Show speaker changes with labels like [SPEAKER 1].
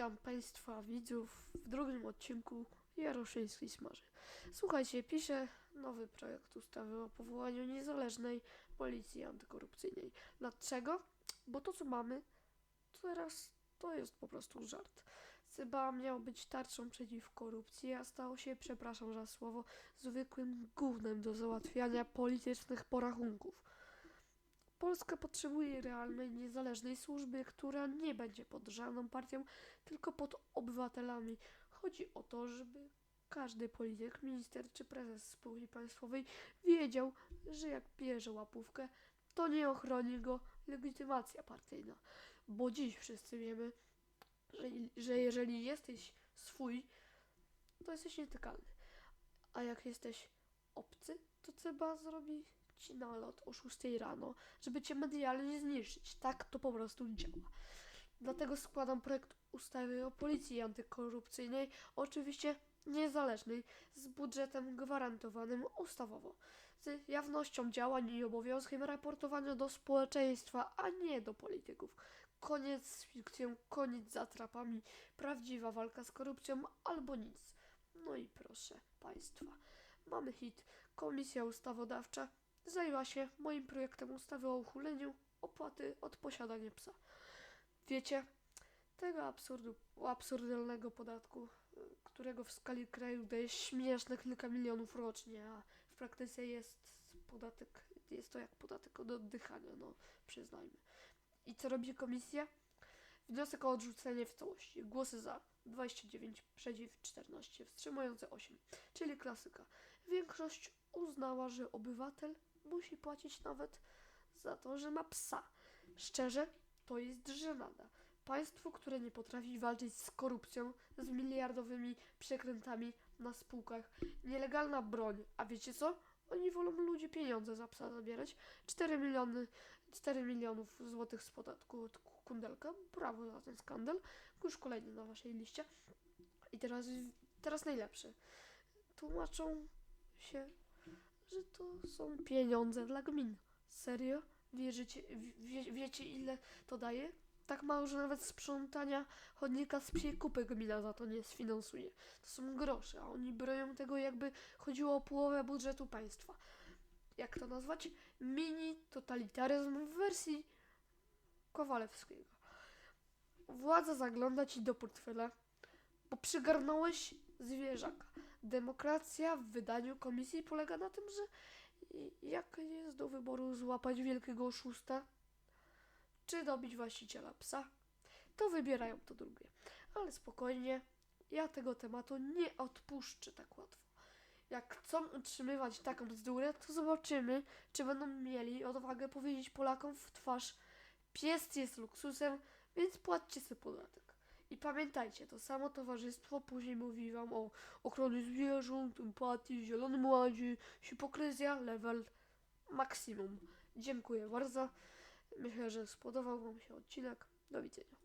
[SPEAKER 1] Witam Państwa widzów w drugim odcinku Jaroszyńskiej Smaży. Słuchajcie, piszę nowy projekt ustawy o powołaniu niezależnej policji antykorupcyjnej. Dlaczego? Bo to, co mamy teraz, to jest po prostu żart. CBA miał być tarczą przeciw korupcji, a stał się, przepraszam za słowo, zwykłym gównem do załatwiania politycznych porachunków. Polska potrzebuje realnej, niezależnej służby, która nie będzie pod żadną partią, tylko pod obywatelami. Chodzi o to, żeby każdy polityk, minister czy prezes spółki państwowej wiedział, że jak bierze łapówkę, to nie ochroni go legitymacja partyjna. Bo dziś wszyscy wiemy, że, że jeżeli jesteś swój, to jesteś nietykalny. A jak jesteś obcy, to trzeba zrobi ci nalot o 6 rano, żeby cię medialnie zniszczyć. Tak to po prostu działa. Dlatego składam projekt ustawy o policji antykorupcyjnej, oczywiście niezależnej, z budżetem gwarantowanym ustawowo, z jawnością działań i obowiązkiem raportowania do społeczeństwa, a nie do polityków. Koniec z fikcją, koniec z atrapami, prawdziwa walka z korupcją albo nic. No i proszę Państwa, mamy hit. Komisja Ustawodawcza zajęła się moim projektem ustawy o uchyleniu opłaty od posiadania psa. Wiecie, tego absurdu, absurdalnego podatku, y, którego w skali kraju daje śmieszne kilka milionów rocznie, a w praktyce jest podatek, jest to jak podatek od oddychania, no przyznajmy. I co robi komisja? Wniosek o odrzucenie w całości. Głosy za 29, przeciw 14, wstrzymujące 8, czyli klasyka. Większość uznała, że obywatel musi płacić nawet za to, że ma psa. Szczerze, to jest żenada. Państwo, które nie potrafi walczyć z korupcją, z miliardowymi przekrętami na spółkach, nielegalna broń, a wiecie co? Oni wolą ludzie pieniądze za psa zabierać. 4 miliony, 4 milionów złotych z podatku od ku- kundelka. Brawo za ten skandal. Już kolejny na waszej liście. I teraz, teraz najlepszy. Tłumaczą się, że to są pieniądze dla gmin. Serio? Wierzycie, wie, wiecie ile to daje? Tak mało, że nawet sprzątania chodnika z psiej kupy gmina za to nie sfinansuje. To są grosze, a oni broją tego jakby chodziło o połowę budżetu państwa. Jak to nazwać? Mini totalitaryzm w wersji Kowalewskiego. Władza zagląda ci do portfela, bo przygarnąłeś zwierzaka. Demokracja w wydaniu komisji polega na tym, że jak jest do wyboru złapać wielkiego oszusta, czy dobić właściciela psa, to wybierają to drugie. Ale spokojnie, ja tego tematu nie odpuszczę tak łatwo. Jak chcą utrzymywać taką bzdurę, to zobaczymy, czy będą mieli odwagę powiedzieć Polakom w twarz pies jest luksusem, więc płaccie sobie podatek. I pamiętajcie, to samo towarzystwo później mówi wam o ochronie zwierząt, empatii, zielonym ładzie, hipokryzja, level maksimum. Dziękuję bardzo. Myślę, że spodobał wam się odcinek. Do widzenia.